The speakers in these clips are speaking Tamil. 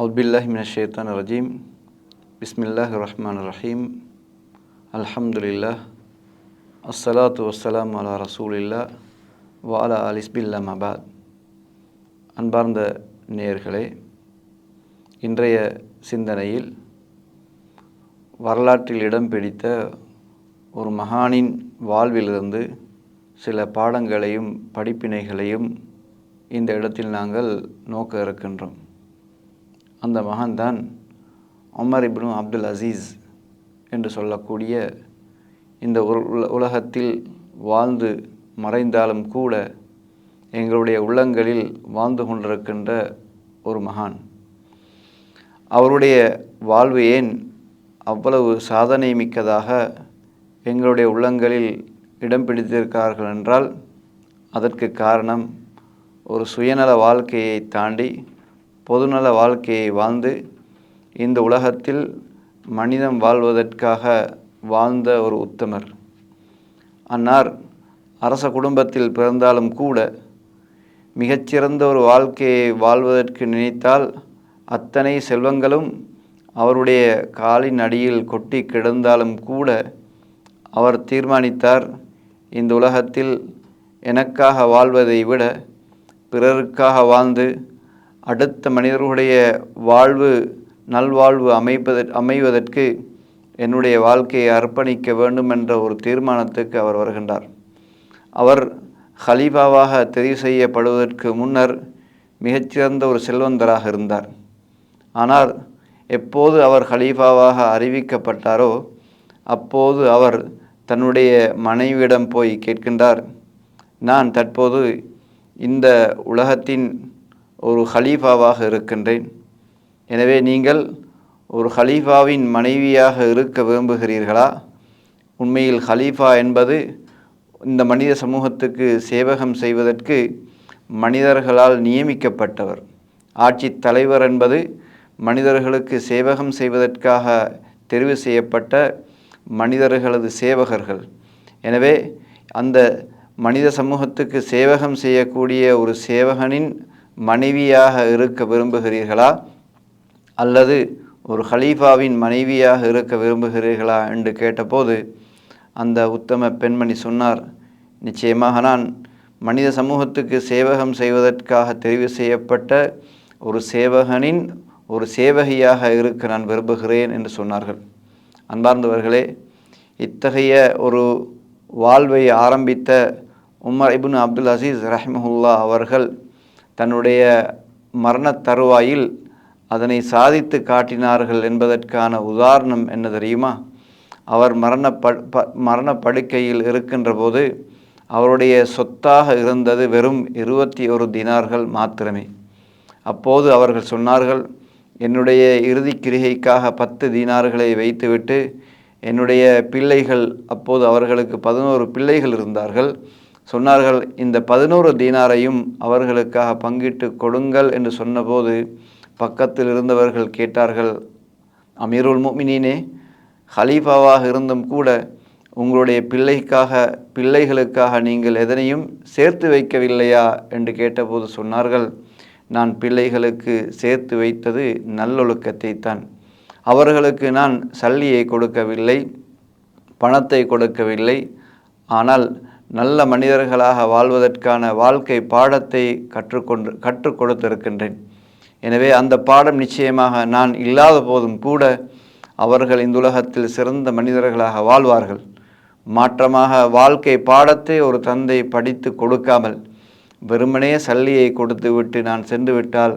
அவுத்பில்லாஹி மின ஷேத்தான் ரஜீம் பிஸ்மில்லாஹ் ரஹ்மான் ரஹீம் அல்ஹம்துலில்லாஹ் அஸ்ஸலாத்து வஸ்ஸலாம் அலா ரசூலில்லா வாலா அலிஸ்பில்லா அபாத் அன்பார்ந்த நேயர்களே இன்றைய சிந்தனையில் வரலாற்றில் இடம் பிடித்த ஒரு மகானின் வாழ்விலிருந்து சில பாடங்களையும் படிப்பினைகளையும் இந்த இடத்தில் நாங்கள் நோக்க இருக்கின்றோம். அந்த மகான்தான் உமர் இப்னு அப்துல் அசீஸ் என்று சொல்லக்கூடிய இந்த உல- உலகத்தில் வாழ்ந்து மறைந்தாலும் கூட எங்களுடைய உள்ளங்களில் வாழ்ந்து கொண்டிருக்கின்ற ஒரு மகான். அவருடைய வாழ்வு ஏன் அவ்வளவு சாதனை மிக்கதாக எங்களுடைய உள்ளங்களில் இடம் பிடித்திருக்கிறார்கள் என்றால் அதற்கு காரணம் ஒரு சுயநல வாழ்க்கையை தாண்டி பொதுநல வாழ்க்கையை வாழ்ந்து இந்த உலகத்தில் மனிதம் வாழ்வதற்காக வாழ்ந்த ஒரு உத்தமர். அன்னார் அரச குடும்பத்தில் பிறந்தாலும் கூட மிகச்சிறந்த ஒரு வாழ்க்கையை வாழ்வதற்கு நினைத்தால் அத்தனை செல்வங்களும் அவருடைய காலின் அடியில் கொட்டி கிடந்தாலும் கூட அவர் தீர்மானித்தார் இந்த உலகத்தில் எனக்காக வாழ்வதை விட பிறருக்காக வாழ்ந்து அடுத்த மனிதர்களுடைய வாழ்வு நல்வாழ்வு அமைப்பத அமைவதற்கு என்னுடைய வாழ்க்கையை அர்ப்பணிக்க வேண்டும் என்ற ஒரு தீர்மானத்துக்கு அவர் வருகின்றார். அவர் ஹலீஃபாவாக தெரிவு செய்யப்படுவதற்கு முன்னர் மிகச்சிறந்த ஒரு செல்வந்தராக இருந்தார். ஆனால் எப்போது அவர் ஹலீஃபாவாக அறிவிக்கப்பட்டாரோ அப்போது அவர் தன்னுடைய மனைவியிடம் போய் கேட்கின்றார் நான் தற்போது இந்த உலகத்தின் ஒரு ஹலீஃபாவாக இருக்கின்றேன். எனவே நீங்கள் ஒரு ஹலீஃபாவின் மனைவியாக இருக்க விரும்புகிறீர்களா? உண்மையில் ஹலீஃபா என்பது இந்த மனித சமூகத்துக்கு சேவகம் செய்வதற்கு மனிதர்களால் நியமிக்கப்பட்டவர். ஆட்சி தலைவர் என்பது மனிதர்களுக்கு சேவகம் செய்வதற்காக தெரிவு செய்யப்பட்ட மனிதர்களது சேவகர்கள். எனவே அந்த மனித சமூகத்துக்கு சேவகம் செய்யக்கூடிய ஒரு சேவகனின் மனைவியாக இருக்க விரும்புகிறீர்களா? அல்லது ஒரு ஹலீஃபாவின் மனைவியாக இருக்க விரும்புகிறீர்களா? என்று கேட்டபோது அந்த உத்தம பெண்மணி சொன்னார் நிச்சயமாக நான் மனித சமூகத்துக்கு சேவகம் செய்வதற்காக தெரிவு செய்யப்பட்ட ஒரு சேவகனின் ஒரு சேவகியாக இருக்க நான் விரும்புகிறேன் என்று சொன்னார்கள். அன்பார்ந்தவர்களே இத்தகைய ஒரு வாழ்வை ஆரம்பித்த உமர் இப்னு அப்துல் அசீஸ் ரஹ்மஹுல்லா அவர்கள் தன்னுடைய மரணத் தருவாயில் அதனை சாதித்து காட்டினார்கள் என்பதற்கான உதாரணம் என்ன தெரியுமா? அவர் மரண ப மரண படுக்கையில் இருக்கின்ற போது அவருடைய சொத்தாக இருந்தது வெறும் இருபத்தி ஒரு தினார்கள் மாத்திரமே. அப்போது அவர்கள் சொன்னார்கள் என்னுடைய இறுதி கிரிகைக்காக பத்து தீனார்களை வைத்துவிட்டு என்னுடைய பிள்ளைகள் அப்போது அவர்களுக்கு பதினோரு பிள்ளைகள் இருந்தார்கள். சொன்னார்கள் இந்த பதினோரு தீனாரையும் அவர்களுக்காக பங்கிட்டு கொடுங்கள் என்று சொன்னபோது பக்கத்தில் இருந்தவர்கள் கேட்டார்கள் அமீருல் முமினீனே ஹலீஃபாவாக இருந்தும் கூட உங்களுடைய பிள்ளைக்காக பிள்ளைகளுக்காக நீங்கள் எதனையும் சேர்த்து வைக்கவில்லையா? என்று கேட்டபோது சொன்னார்கள் நான் பிள்ளைகளுக்கு சேர்த்து வைத்தது நல்லொழுக்கத்தை தான் அவர்களுக்கு நான் சல்லியை கொடுக்கவில்லை பணத்தை கொடுக்கவில்லை. ஆனால் நல்ல மனிதர்களாக வாழ்வதற்கான வாழ்க்கை பாடத்தை கற்றுக்கொண்டு கற்றுக் கொடுத்திருக்கின்றேன் எனவே அந்த பாடம் நிச்சயமாக நான் இல்லாத போதும் கூட அவர்கள் இந்த உலகத்தில் சிறந்த மனிதர்களாக வாழ்வார்கள். மாற்றமாக வாழ்க்கை பாடத்தை ஒரு தந்தை படித்து கொடுக்காமல் வெறுமனே சல்லியை கொடுத்து விட்டு நான் சென்று விட்டால்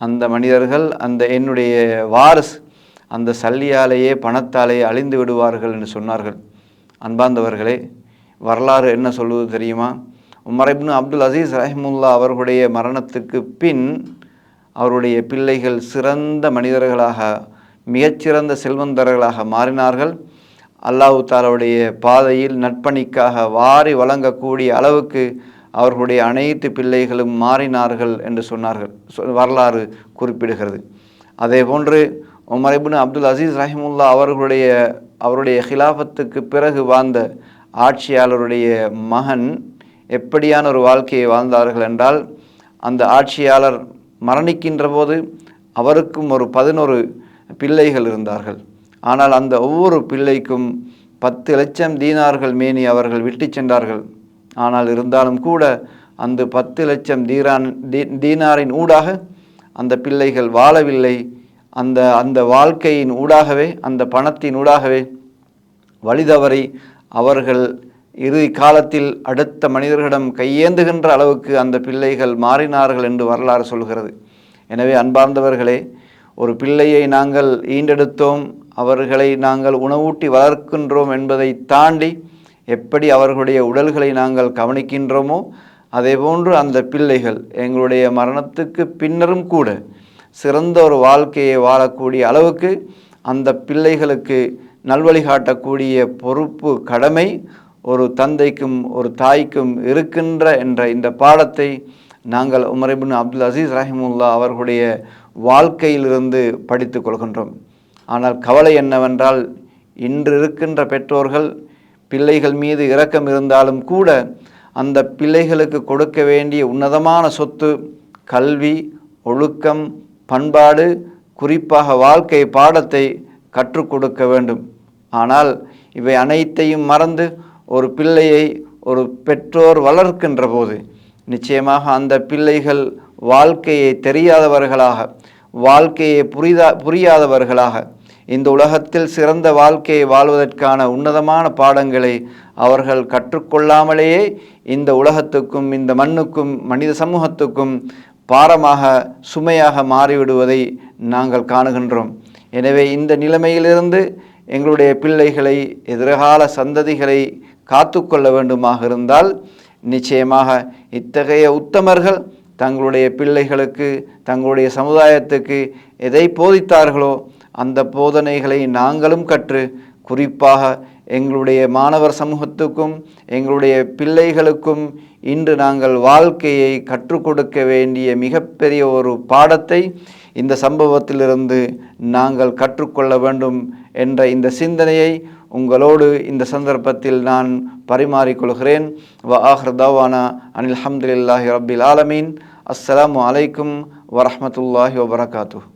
அந்த மனிதர்கள் அந்த என்னுடைய வாரிஸ் அந்த சல்லியாலேயே பணத்தாலேயே அழிந்து விடுவார்கள் என்று சொன்னார்கள். அன்பாந்தவர்களே வரலாறு என்ன சொல்வது தெரியுமா? உமர் அப்துல் அசீஸ் ரஹிமுல்லா அவர்களுடைய மரணத்துக்கு பின் அவருடைய பிள்ளைகள் சிறந்த மனிதர்களாக மிகச்சிறந்த செல்வந்தர்களாக மாறினார்கள். அல்லாஹு தாலாவுடைய பாதையில் நட்பணிக்காக வாரி வழங்கக்கூடிய அளவுக்கு அவர்களுடைய அனைத்து பிள்ளைகளும் மாறினார்கள் என்று சொன்னார்கள். வரலாறு குறிப்பிடுகிறது. அதே போன்று உமர் இப்னு அப்துல் அசீஸ் ரஹிமுல்லா அவர்களுடைய அவருடைய ஹிலாஃபத்துக்கு பிறகு வாழ்ந்த ஆட்சியாளருடைய மகன் எப்படியான ஒரு வாழ்க்கையை வாழ்ந்தார்கள் என்றால் அந்த ஆட்சியாளர் மரணிக்கின்ற போது அவருக்கும் ஒரு பதினொரு பிள்ளைகள் இருந்தார்கள். ஆனால் அந்த ஒவ்வொரு பிள்ளைக்கும் பத்து லட்சம் தீனார்கள் மேனி அவர்கள் விட்டு சென்றார்கள். ஆனால் இருந்தாலும் கூட அந்த பத்து லட்சம் தீரான் தீனாரின் ஊடாக அந்த பிள்ளைகள் வாழவில்லை. அந்த அந்த வாழ்க்கையின் ஊடாகவே அந்த பணத்தின் ஊடாகவே வழிதவறி அவர்கள் இறுதி காலத்தில் அடுத்த மனிதர்களிடம் கையேந்துகின்ற அளவுக்கு அந்த பிள்ளைகள் மாறினார்கள் என்று வரலாறு சொல்கிறது. எனவே அன்பார்ந்தவர்களே ஒரு பிள்ளையை நாங்கள் ஈண்டெடுத்தோம் அவர்களை நாங்கள் உணவூட்டி வளர்க்கின்றோம் என்பதை தாண்டி எப்படி அவர்களுடைய உடல்களை நாங்கள் கவனிக்கின்றோமோ அதேபோன்று அந்த பிள்ளைகள் எங்களுடைய மரணத்துக்கு பின்னரும் கூட சிறந்த ஒரு வாழ்க்கையை வாழக்கூடிய அளவுக்கு அந்த பிள்ளைகளுக்கு நல்வழிகாட்டக்கூடிய பொறுப்பு கடமை ஒரு தந்தைக்கும் ஒரு தாய்க்கும் இருக்கின்ற என்ற இந்த பாடத்தை நாங்கள் உமரிபின் அப்துல் அசீஸ் ரஹிமுல்லா அவர்களுடைய வாழ்க்கையிலிருந்து படித்து கொள்கின்றோம். ஆனால் கவலை என்னவென்றால் இன்று இருக்கின்ற பெற்றோர்கள் பிள்ளைகள் மீது இரக்கம் இருந்தாலும் கூட அந்த பிள்ளைகளுக்கு கொடுக்க வேண்டிய உன்னதமான சொத்து கல்வி ஒழுக்கம் பண்பாடு குறிப்பாக வாழ்க்கை பாடத்தை கற்றுக் கொடுக்க வேண்டும். ஆனால் இவை அனைத்தையும் மறந்து ஒரு பிள்ளையை ஒரு பெற்றோர் வளர்க்கின்ற போது நிச்சயமாக அந்த பிள்ளைகள் வாழ்க்கையை தெரியாதவர்களாக வாழ்க்கையை புரிதா புரியாதவர்களாக இந்த உலகத்தில் சிறந்த வாழ்க்கையை வாழ்வதற்கான உன்னதமான பாடங்களை அவர்கள் கற்றுக்கொள்ளாமலேயே இந்த உலகத்துக்கும் இந்த மண்ணுக்கும் மனித சமூகத்துக்கும் பாரமாக சுமையாக மாறிவிடுவதை நாங்கள் காணுகின்றோம். எனவே இந்த நிலைமையிலிருந்து எங்களுடைய பிள்ளைகளை எதிர்கால சந்ததிகளை காத்து கொள்ள வேண்டுமாக இருந்தால் நிச்சயமாக இத்தகைய உத்தமர்கள் தங்களுடைய பிள்ளைகளுக்கு தங்களுடைய சமுதாயத்துக்கு எதை போதித்தார்களோ அந்த போதனைகளை நாங்களும் கற்று குறிப்பாக எங்களுடைய மாணவர் சமூகத்துக்கும் எங்களுடைய பிள்ளைகளுக்கும் இன்று நாங்கள் வாழ்க்கையை கற்றுக் கொடுக்க வேண்டிய மிகப்பெரிய ஒரு பாடத்தை இந்த சம்பவத்திலிருந்து நாங்கள் கற்றுக்கொள்ள வேண்டும் என்ற இந்த சிந்தனையை உங்களோடு இந்த சந்தர்ப்பத்தில் நான் பரிமாறிக்கொள்கிறேன். வ ஆஹ்ரதாவானா அனில் ஹம்துல்லாஹி ரபில் ஆலமீன். அஸ்லாம் அலைக்கும் வரமத்துல்லாஹி வபரகாத்து